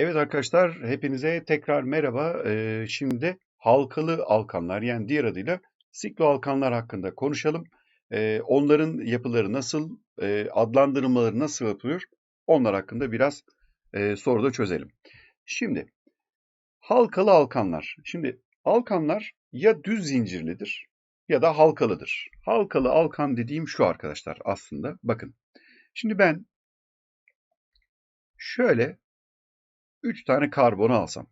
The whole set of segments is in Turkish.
Evet arkadaşlar, hepinize tekrar merhaba. Ee, şimdi halkalı alkanlar yani diğer adıyla sikloalkanlar hakkında konuşalım. Ee, onların yapıları nasıl, e, adlandırılmaları nasıl yapılıyor? Onlar hakkında biraz e, soruda çözelim. Şimdi halkalı alkanlar. Şimdi alkanlar ya düz zincirlidir ya da halkalıdır. Halkalı alkan dediğim şu arkadaşlar aslında. Bakın. Şimdi ben şöyle 3 tane karbonu alsam.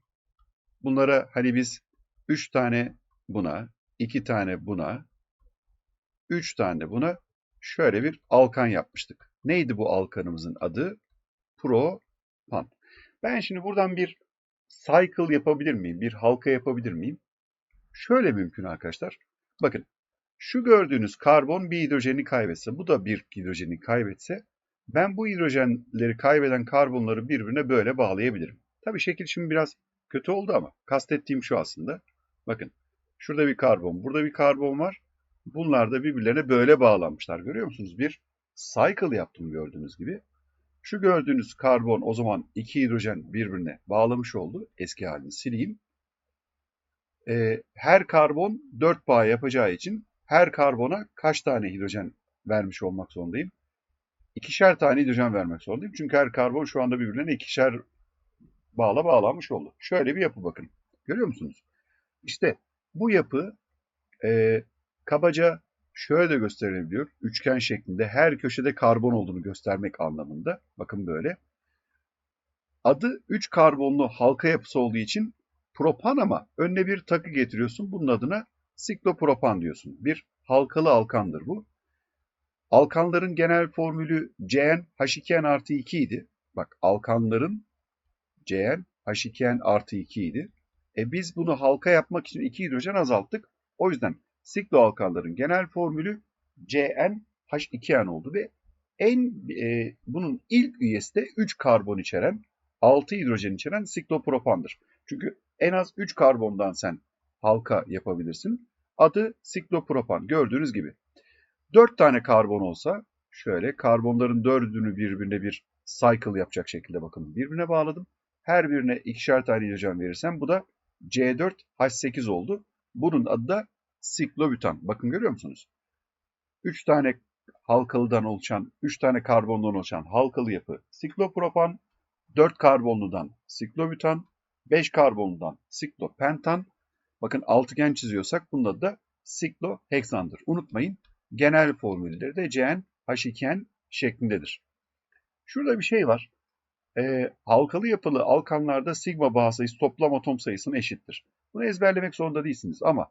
Bunlara hani biz 3 tane buna, 2 tane buna, 3 tane buna şöyle bir alkan yapmıştık. Neydi bu alkanımızın adı? Propan. Ben şimdi buradan bir cycle yapabilir miyim? Bir halka yapabilir miyim? Şöyle mümkün arkadaşlar. Bakın şu gördüğünüz karbon bir hidrojeni kaybetse, bu da bir hidrojeni kaybetse ben bu hidrojenleri kaybeden karbonları birbirine böyle bağlayabilirim. Tabii şekil şimdi biraz kötü oldu ama kastettiğim şu aslında. Bakın şurada bir karbon, burada bir karbon var. Bunlar da birbirlerine böyle bağlanmışlar. Görüyor musunuz? Bir cycle yaptım gördüğünüz gibi. Şu gördüğünüz karbon o zaman iki hidrojen birbirine bağlamış oldu. Eski halini sileyim. Ee, her karbon 4 bağ yapacağı için her karbona kaç tane hidrojen vermiş olmak zorundayım? İkişer tane hidrojen vermek zorundayım. Çünkü her karbon şu anda birbirine ikişer bağla bağlanmış oldu. Şöyle bir yapı bakın. Görüyor musunuz? İşte bu yapı e, kabaca şöyle de gösterilebiliyor. Üçgen şeklinde her köşede karbon olduğunu göstermek anlamında. Bakın böyle. Adı 3 karbonlu halka yapısı olduğu için propan ama önüne bir takı getiriyorsun. Bunun adına siklopropan diyorsun. Bir halkalı alkandır bu. Alkanların genel formülü CN H2N artı 2 idi. Bak alkanların CN H2N artı 2 idi. E biz bunu halka yapmak için 2 hidrojen azalttık. O yüzden sikloalkanların genel formülü CN H2N oldu ve en e, bunun ilk üyesi de 3 karbon içeren 6 hidrojen içeren siklopropandır. Çünkü en az 3 karbondan sen halka yapabilirsin. Adı siklopropan gördüğünüz gibi. 4 tane karbon olsa şöyle karbonların dördünü birbirine bir cycle yapacak şekilde bakın birbirine bağladım. Her birine ikişer tane hidrojen verirsem bu da C4H8 oldu. Bunun adı da siklobutan. Bakın görüyor musunuz? 3 tane halkalıdan oluşan, 3 tane karbondan oluşan halkalı yapı siklopropan, 4 karbonludan siklobutan, 5 karbonludan siklopentan. Bakın altıgen çiziyorsak bunun adı da sikloheksandır. Unutmayın genel formülleri de CN H2N şeklindedir. Şurada bir şey var. E, halkalı yapılı alkanlarda sigma bağ sayısı toplam atom sayısına eşittir. Bunu ezberlemek zorunda değilsiniz ama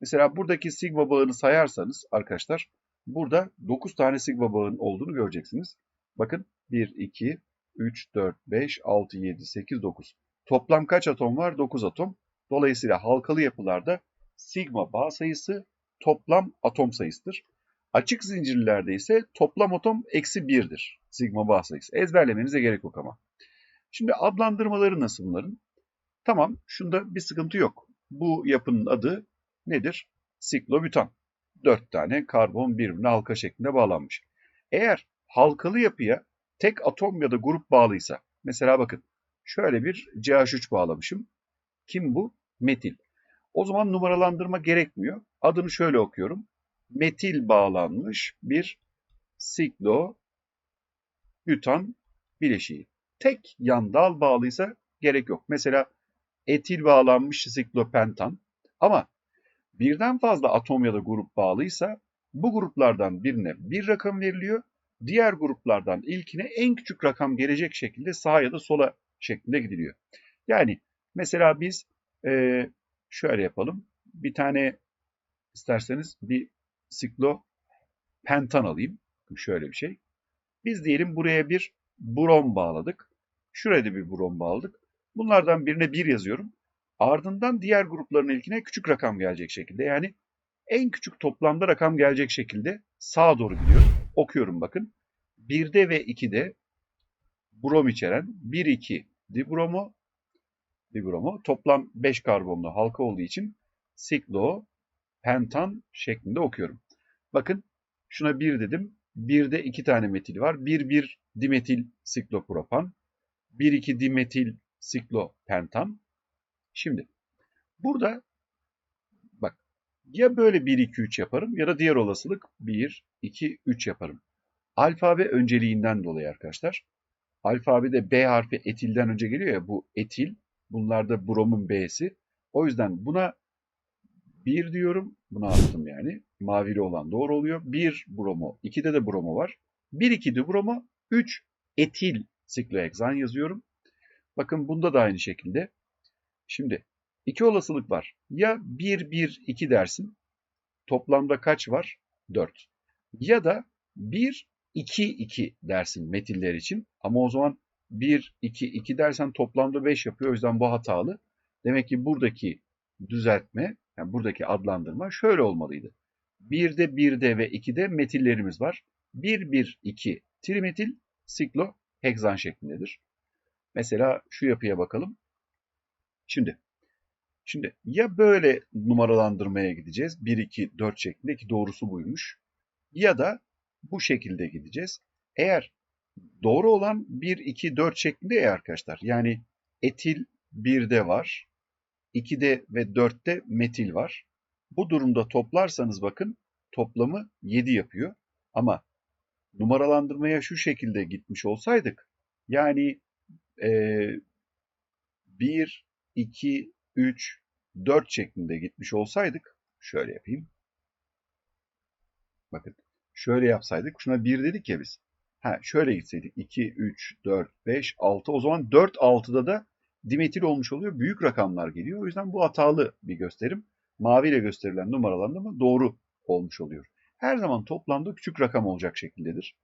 mesela buradaki sigma bağını sayarsanız arkadaşlar burada 9 tane sigma bağın olduğunu göreceksiniz. Bakın 1, 2, 3, 4, 5, 6, 7, 8, 9. Toplam kaç atom var? 9 atom. Dolayısıyla halkalı yapılarda sigma bağ sayısı toplam atom sayısıdır. Açık zincirlerde ise toplam atom eksi 1'dir. Sigma bağ sayısı. Ezberlemenize gerek yok ama. Şimdi adlandırmaları nasıl bunların? Tamam, şunda bir sıkıntı yok. Bu yapının adı nedir? Siklobutan. 4 tane karbon birbirine halka şeklinde bağlanmış. Eğer halkalı yapıya tek atom ya da grup bağlıysa, mesela bakın şöyle bir CH3 bağlamışım. Kim bu? Metil. O zaman numaralandırma gerekmiyor. Adını şöyle okuyorum. Metil bağlanmış bir siklo butan bileşiği tek yan dal bağlıysa gerek yok. Mesela etil bağlanmış siklopentan ama birden fazla atom ya da grup bağlıysa bu gruplardan birine bir rakam veriliyor. Diğer gruplardan ilkine en küçük rakam gelecek şekilde sağa ya da sola şeklinde gidiliyor. Yani mesela biz e, şöyle yapalım. Bir tane isterseniz bir siklo pentan alayım. Şöyle bir şey. Biz diyelim buraya bir brom bağladık. Şuraya da bir brom bağladık. Bunlardan birine 1 yazıyorum. Ardından diğer grupların ilkine küçük rakam gelecek şekilde. Yani en küçük toplamda rakam gelecek şekilde sağa doğru gidiyorum. Okuyorum bakın. 1'de ve 2'de brom içeren 1-2 dibromo dibromo toplam 5 karbonlu halka olduğu için siklo pentan şeklinde okuyorum. Bakın şuna 1 dedim. 1'de 2 tane metil var. 1-1 dimetil siklopropan. 1,2 dimetil siklopentan. Şimdi burada bak ya böyle 1 2 3 yaparım ya da diğer olasılık 1 2 3 yaparım. Alfabe önceliğinden dolayı arkadaşlar. Alfabede B harfi etilden önce geliyor ya bu etil. Bunlar da bromun B'si. O yüzden buna 1 diyorum. Buna attım yani. Mavili olan doğru oluyor. 1 bromo. 2'de de bromo var. 1 2 de bromo. 3 etil sikloheksan yazıyorum. Bakın bunda da aynı şekilde. Şimdi iki olasılık var. Ya 1 1 2 dersin. Toplamda kaç var? 4. Ya da 1 2 2 dersin metiller için. Ama o zaman 1 2 2 dersen toplamda 5 yapıyor. O yüzden bu hatalı. Demek ki buradaki düzeltme, yani buradaki adlandırma şöyle olmalıydı. 1'de 1'de ve 2'de metillerimiz var. 1 1 2 trimetil sikloheksan şeklindedir. Mesela şu yapıya bakalım. Şimdi Şimdi ya böyle numaralandırmaya gideceğiz. 1, 2, 4 şeklinde ki doğrusu buymuş. Ya da bu şekilde gideceğiz. Eğer doğru olan 1, 2, 4 şeklinde ya arkadaşlar. Yani etil 1'de var. 2'de ve 4'te metil var. Bu durumda toplarsanız bakın toplamı 7 yapıyor. Ama numaralandırmaya şu şekilde gitmiş olsaydık yani e, 1, 2, 3, 4 şeklinde gitmiş olsaydık şöyle yapayım. Bakın şöyle yapsaydık şuna 1 dedik ya biz. Ha şöyle gitseydik 2, 3, 4, 5, 6 o zaman 4, 6'da da dimetil olmuş oluyor. Büyük rakamlar geliyor. O yüzden bu hatalı bir gösterim. Mavi ile gösterilen numaralandırma doğru olmuş oluyor. Her zaman toplamda küçük rakam olacak şekildedir.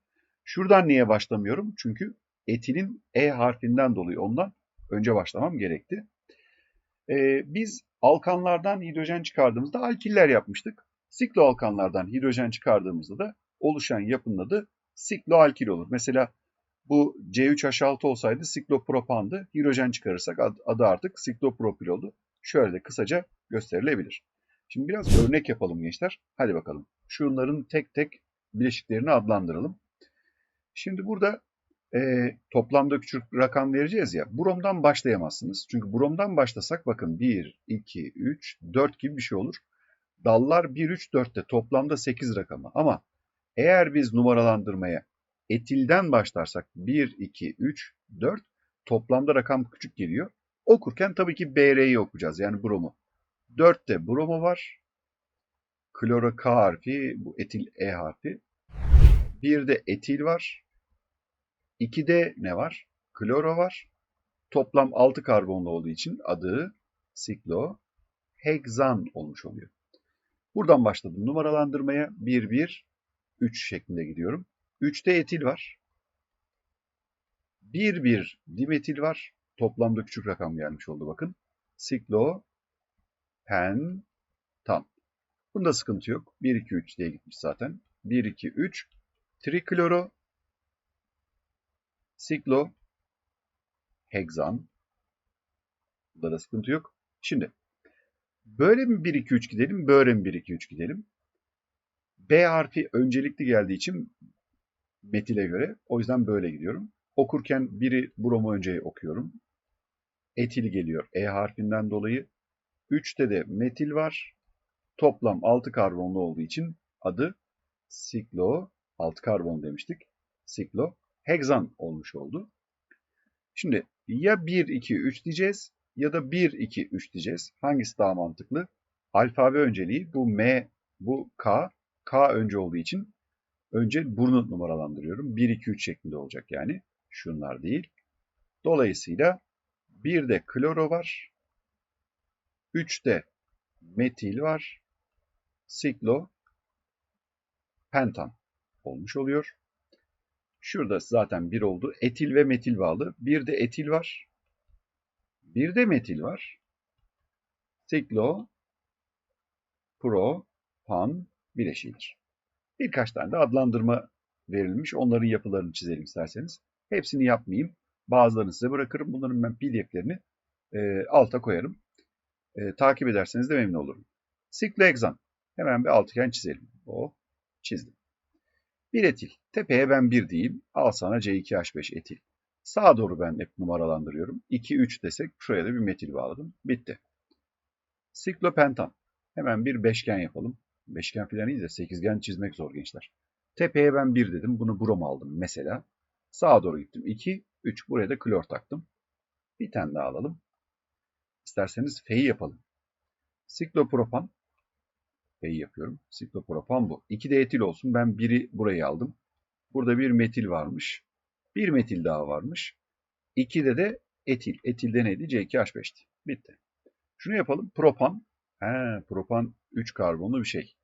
Şuradan niye başlamıyorum? Çünkü etilin E harfinden dolayı ondan önce başlamam gerekti. Ee, biz alkanlardan hidrojen çıkardığımızda alkiller yapmıştık. Sikloalkanlardan hidrojen çıkardığımızda da oluşan yapının adı sikloalkil olur. Mesela bu C3H6 olsaydı siklopropandı. Hidrojen çıkarırsak adı artık siklopropil oldu. Şöyle de kısaca gösterilebilir. Şimdi biraz örnek yapalım gençler. Hadi bakalım. Şunların tek tek bileşiklerini adlandıralım. Şimdi burada e, toplamda küçük rakam vereceğiz ya. Bromdan başlayamazsınız. Çünkü bromdan başlasak bakın 1, 2, 3, 4 gibi bir şey olur. Dallar 1, 3, 4'te toplamda 8 rakamı. Ama eğer biz numaralandırmaya etilden başlarsak 1, 2, 3, 4 toplamda rakam küçük geliyor. Okurken tabii ki BR'yi okuyacağız yani bromu. 4'te bromo var. Kloro K harfi, bu etil E harfi. 1'de etil var. 2'de ne var? Kloro var. Toplam 6 karbonlu olduğu için adı sikloheksan olmuş oluyor. Buradan başladım numaralandırmaya. 1, 1, 3 şeklinde gidiyorum. 3'te etil var. 1, 1 dimetil var. Toplamda küçük rakam gelmiş oldu bakın. Siklo, pen, tan. Bunda sıkıntı yok. 1, 2, 3 diye gitmiş zaten. 1, 2, 3. Trikloro, siklo, hegzan. Bunda da sıkıntı yok. Şimdi böyle mi 1, 2, 3 gidelim, böyle mi 1, 2, 3 gidelim? B harfi öncelikli geldiği için metile göre. O yüzden böyle gidiyorum. Okurken biri bromo önce okuyorum. Etil geliyor E harfinden dolayı. 3'te de metil var. Toplam 6 karbonlu olduğu için adı siklo, 6 karbon demiştik. Siklo hegzan olmuş oldu. Şimdi ya 1, 2, 3 diyeceğiz ya da 1, 2, 3 diyeceğiz. Hangisi daha mantıklı? Alfabe önceliği bu M, bu K. K önce olduğu için önce burnu numaralandırıyorum. 1, 2, 3 şeklinde olacak yani. Şunlar değil. Dolayısıyla 1'de kloro var. 3'te metil var. Siklo pentan olmuş oluyor. Şurada zaten bir oldu. Etil ve metil bağlı. Bir de etil var. Bir de metil var. Siklo, pro, pan bileşiğidir. Birkaç tane de adlandırma verilmiş. Onların yapılarını çizelim isterseniz. Hepsini yapmayayım. Bazılarını size bırakırım. Bunların ben pdf'lerini e, alta koyarım. E, takip ederseniz de memnun olurum. Sikloheksan. Hemen bir altıgen çizelim. O çizdim. Bir etil. Tepeye ben bir diyeyim. Al sana C2H5 etil. Sağa doğru ben hep numaralandırıyorum. 2, 3 desek şuraya da bir metil bağladım. Bitti. Siklopentan. Hemen bir beşgen yapalım. Beşgen falan iyi de sekizgen çizmek zor gençler. Tepeye ben 1 dedim. Bunu brom aldım mesela. Sağa doğru gittim. 2, 3. Buraya da klor taktım. Bir tane daha alalım. İsterseniz F'yi yapalım. Siklopropan. F'yi yapıyorum. Siklopropan bu. 2 de etil olsun. Ben biri burayı aldım. Burada bir metil varmış. Bir metil daha varmış. 2'de de etil. Etilde neydi? C2H5'ti. Bitti. Şunu yapalım. Propan. He, propan 3 karbonlu bir şey.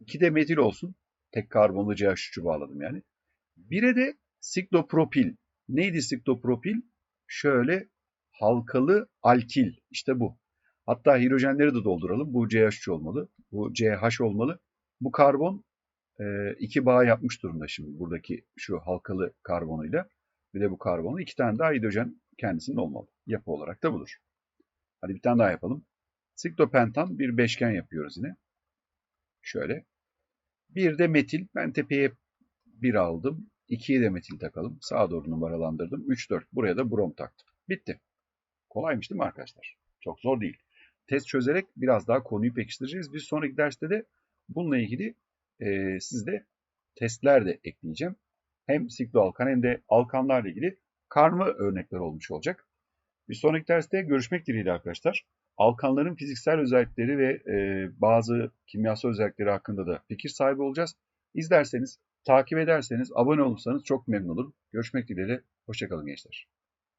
2 de metil olsun. Tek karbonlu CH3'ü bağladım yani. 1'e de siklopropil. Neydi siklopropil? Şöyle halkalı alkil. İşte bu. Hatta hidrojenleri de dolduralım. Bu CH3 olmalı. Bu CH olmalı. Bu karbon e, iki bağ yapmış durumda şimdi buradaki şu halkalı karbonuyla. Bir de bu karbonu. iki tane daha hidrojen kendisinin olmalı. Yapı olarak da budur. Hadi bir tane daha yapalım. Siklopentan bir beşgen yapıyoruz yine. Şöyle. Bir de metil. Ben tepeye bir aldım. 2'ye de metil takalım. Sağa doğru numaralandırdım. 3, 4. Buraya da brom taktım. Bitti. Kolaymış değil mi arkadaşlar? Çok zor değil. Test çözerek biraz daha konuyu pekiştireceğiz. Bir sonraki derste de bununla ilgili e, sizde testler de ekleyeceğim. Hem sikloalkan hem de alkanlarla ilgili karma örnekler olmuş olacak. Bir sonraki derste görüşmek dileğiyle arkadaşlar. Alkanların fiziksel özellikleri ve e, bazı kimyasal özellikleri hakkında da fikir sahibi olacağız. İzlerseniz, takip ederseniz, abone olursanız çok memnun olurum. Görüşmek dileğiyle. Hoşçakalın gençler.